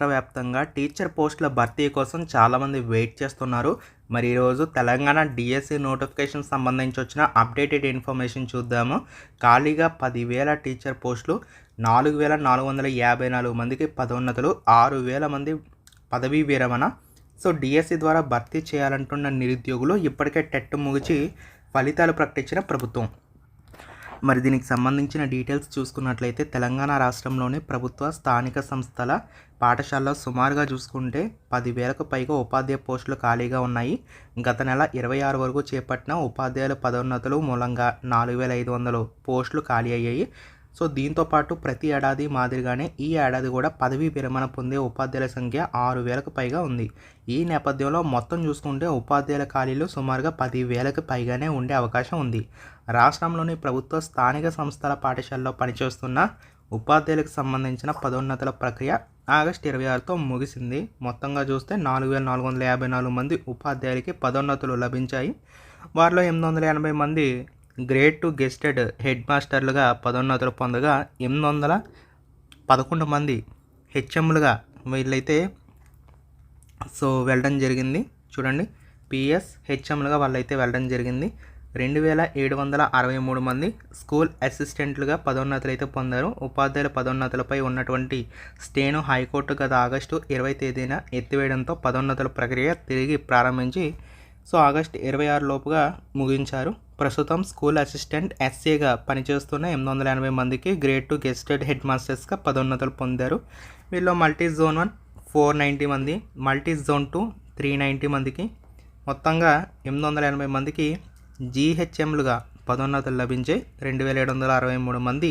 రాష్ట్ర వ్యాప్తంగా టీచర్ పోస్టుల భర్తీ కోసం చాలామంది వెయిట్ చేస్తున్నారు. మరి ఈరోజు తెలంగాణ డిఎస్సి నోటిఫికేషన్ సంబంధించి వచ్చిన అప్డేటెడ్ ఇన్ఫర్మేషన్ చూద్దాము. ఖాళీగా పదివేల టీచర్ పోస్టులు నాలుగు వేల నాలుగు వందల యాభై నాలుగు మందికి పదోన్నతులు ఆరు వేల మంది పదవీ విరమణ. సో డిఎస్సి ద్వారా భర్తీ చేయాలంటున్న నిరుద్యోగులు ఇప్పటికే టెట్ ముగిచి ఫలితాలు ప్రకటించిన ప్రభుత్వం. మరి దీనికి సంబంధించిన డీటెయిల్స్ చూసుకున్నట్లయితే తెలంగాణ రాష్ట్రంలోని ప్రభుత్వ స్థానిక సంస్థల పాఠశాలలో సుమారుగా చూసుకుంటే పదివేలకు పైగా ఉపాధ్యాయ పోస్టులు ఖాళీగా ఉన్నాయి. గత నెల ఇరవై ఆరు వరకు చేపట్టిన ఉపాధ్యాయుల పదోన్నతులు మూలంగా నాలుగు వేల ఐదు వందలు పోస్టులు ఖాళీ అయ్యాయి. సో దీంతో పాటు ప్రతి ఏడాది మాదిరిగానే ఈ ఏడాది కూడా పదవీ విరమణ పొందే ఉపాధ్యాయుల సంఖ్య ఆరు వేలకు పైగా ఉంది. ఈ నేపథ్యంలో మొత్తం చూసుకుంటే ఉపాధ్యాయుల ఖాళీలు సుమారుగా పది వేలకు పైగానే ఉండే అవకాశం ఉంది. రాష్ట్రంలోని ప్రభుత్వ స్థానిక సంస్థల పాఠశాలలో పనిచేస్తున్న ఉపాధ్యాయులకు సంబంధించిన పదోన్నతుల ప్రక్రియ ఆగస్టు ఇరవై ఆరుతో ముగిసింది. మొత్తంగా చూస్తే నాలుగు వేల నాలుగు వందల యాభై నాలుగు మంది ఉపాధ్యాయులకి పదోన్నతులు లభించాయి. వారిలో ఎనిమిది వందల ఎనభై మంది గ్రేడ్ టు గెస్టెడ్ హెడ్ మాస్టర్లుగా పదోన్నతులు పొందగా ఎనిమిది వందల పదకొండు మంది హెచ్ఎంలుగా వీళ్ళైతే సో వెళ్ళడం జరిగింది. చూడండి పిఎస్ హెచ్ఎంలుగా వాళ్ళైతే వెళ్ళడం జరిగింది. రెండు వేల ఏడు వందల అరవై మూడు మంది స్కూల్ అసిస్టెంట్లుగా పదోన్నతులు అయితే పొందారు. ఉపాధ్యాయుల పదోన్నతులపై ఉన్నటువంటి స్టేను హైకోర్టు గత ఆగస్టు ఇరవై తేదీన ఎత్తివేయడంతో పదోన్నతుల ప్రక్రియ తిరిగి ప్రారంభించి సో ఆగస్టు ఇరవై ఆరు లోపుగా ముగించారు. ప్రస్తుతం స్కూల్ అసిస్టెంట్ ఎస్ఏగా పనిచేస్తున్న ఎనిమిది వందల ఎనభై మందికి గ్రేడ్ టు గెస్టెడ్ హెడ్ మాస్టర్స్గా పదోన్నతులు పొందారు. వీళ్ళు multi zone one four ninety మంది multi zone two three ninety మందికి. మొత్తంగా ఎనిమిది వందల ఎనభై మందికి జీహెచ్ఎంలుగా పదోన్నతులు లభించాయి రెండు వేల ఏడు వందల అరవై మూడు మంది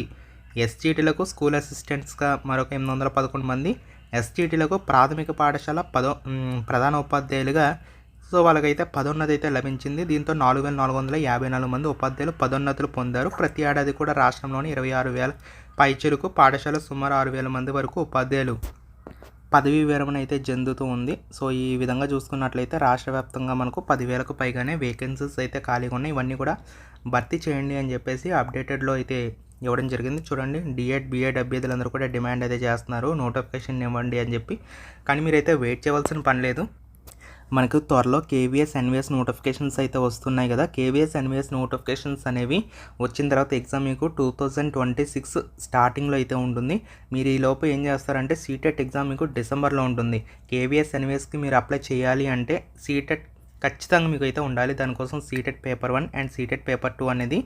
ఎస్జీటీలకు స్కూల్ అసిస్టెంట్స్గా మరొక ఎనిమిది వందల పదకొండు మంది ఎస్జీటీలకు ప్రాథమిక పాఠశాల పదో ప్రధాన ఉపాధ్యాయులుగా సో వాళ్ళకైతే పదోన్నతి అయితే లభించింది. దీంతో నాలుగు వేల నాలుగు వందల యాభై నాలుగు మంది ఉపాధ్యాయులు పదోన్నతులు పొందారు. ప్రతి ఏడాది కూడా రాష్ట్రంలోని ఇరవై ఆరు వేల పైచెరుకు పాఠశాల సుమారు ఆరు వేల మంది వరకు ఉపాధ్యాయులు పదవీ విరమణ అయితే చెందుతూ ఉంది. సో ఈ విధంగా చూసుకున్నట్లయితే రాష్ట్ర వ్యాప్తంగా మనకు పదివేలకు పైగానే వేకెన్సీస్ అయితే ఖాళీగా ఉన్నాయి. ఇవన్నీ కూడా భర్తీ చేయండి అని చెప్పేసి అప్డేటెడ్లో అయితే ఇవ్వడం జరిగింది. చూడండి డిఎడ్ బిఎడ్ అభ్యర్థులందరూ కూడా డిమాండ్ అయితే చేస్తున్నారు. నోటిఫికేషన్ ఇవ్వండి అని చెప్పి. కానీ మీరైతే వెయిట్ చేయవలసిన పని లేదు. మనకు త్వరలో కేవీఎస్ ఎన్విఎస్ నోటిఫికేషన్స్ అయితే వస్తున్నాయి కదా. కేవీఎస్ ఎన్విఎస్ నోటిఫికేషన్స్ అనేవి వచ్చిన తర్వాత ఎగ్జామ్ మీకు టూ థౌజండ్ ట్వంటీ సిక్స్ స్టార్టింగ్లో అయితే ఉంటుంది. మీరు ఈ లోపు ఏం చేస్తారంటే సీటెట్ ఎగ్జామ్ మీకు డిసెంబర్లో ఉంటుంది. కేవీఎస్ ఎన్విఎస్కి మీరు అప్లై చేయాలి అంటే సీటెట్ ఖచ్చితంగా మీకు అయితే ఉండాలి. దానికోసం CTET paper one and CTET paper two అనేది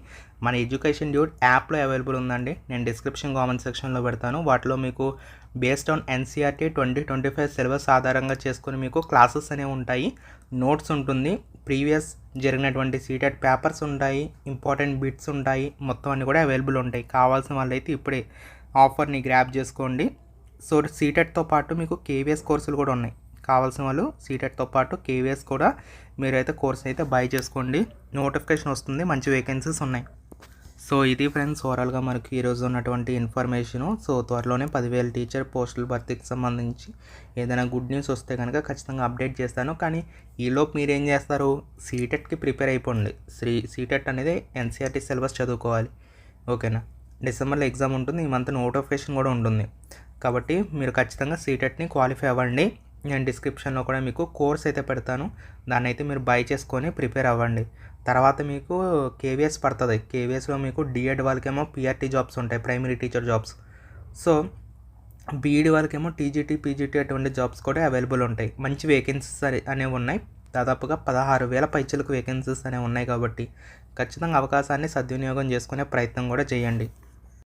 మన ఎడ్యుకేషన్ డ్యూట్ యాప్లో అవైలబుల్ ఉందండి. నేను డిస్క్రిప్షన్ కామెంట్ సెక్షన్లో పెడతాను. వాటిలో మీకు based on N C E R T twenty twenty five syllabus ఆధారంగా చేసుకుని మీకు క్లాసెస్ అనేవి ఉంటాయి. నోట్స్ ఉంటుంది. ప్రీవియస్ జరిగినటువంటి సీటెడ్ పేపర్స్ ఉంటాయి. ఇంపార్టెంట్ బిట్స్ ఉంటాయి. మొత్తం అన్నీ కూడా అవైలబుల్ ఉంటాయి. కావాల్సిన వాళ్ళైతే ఇప్పుడే ఆఫర్ని గ్రాప్ చేసుకోండి. సో సీటెడ్తో పాటు మీకు కేవీఎస్ కోర్సులు కూడా ఉన్నాయి. కావాల్సిన వాళ్ళు సీటెట్తో పాటు కేవీఎస్ కూడా మీరైతే కోర్స్ అయితే బై చేసుకోండి. నోటిఫికేషన్ వస్తుంది మంచి వేకెన్సీస్ ఉన్నాయి. సో ఇది ఫ్రెండ్స్ ఓవరాల్గా మనకి ఈరోజు ఉన్నటువంటి ఇన్ఫర్మేషను సో త్వరలోనే పదివేల టీచర్ పోస్టుల భర్తీకి సంబంధించి ఏదైనా గుడ్ న్యూస్ వస్తే కనుక ఖచ్చితంగా అప్డేట్ చేస్తాను. కానీ ఈలోపు మీరు ఏం చేస్తారు? సీటెట్కి ప్రిపేర్ అయిపోండి. శ్రీ సీటెట్ అనేది N C E R T syllabus చదువుకోవాలి. ఓకేనా? డిసెంబర్లో ఎగ్జామ్ ఉంటుంది ఈ మంత్ నోటిఫికేషన్ కూడా ఉంటుంది. కాబట్టి మీరు ఖచ్చితంగా సీటెట్ని క్వాలిఫై అవ్వండి. నేను డిస్క్రిప్షన్లో కూడా మీకు కోర్స్ అయితే పెడతాను. దాన్ని అయితే మీరు బై చేసుకొని ప్రిపేర్ అవ్వండి. తర్వాత మీకు కేవీఎస్ పడుతుంది. కేవీఎస్లో మీకు డిఎడ్ వాళ్ళకేమో పిఆర్టీ జాబ్స్ ఉంటాయి. Primary teacher jobs so B Ed వాళ్ళకేమో T G T P G T అటువంటి జాబ్స్ కూడా అవైలబుల్ ఉంటాయి. మంచి వేకెన్సీస్ అనేవి ఉన్నాయి. దాదాపుగా పదహారు వేల పైచలకు వేకెన్సీస్ అనేవి ఉన్నాయి కాబట్టి ఖచ్చితంగా అవకాశాన్ని సద్వినియోగం చేసుకునే ప్రయత్నం కూడా చేయండి.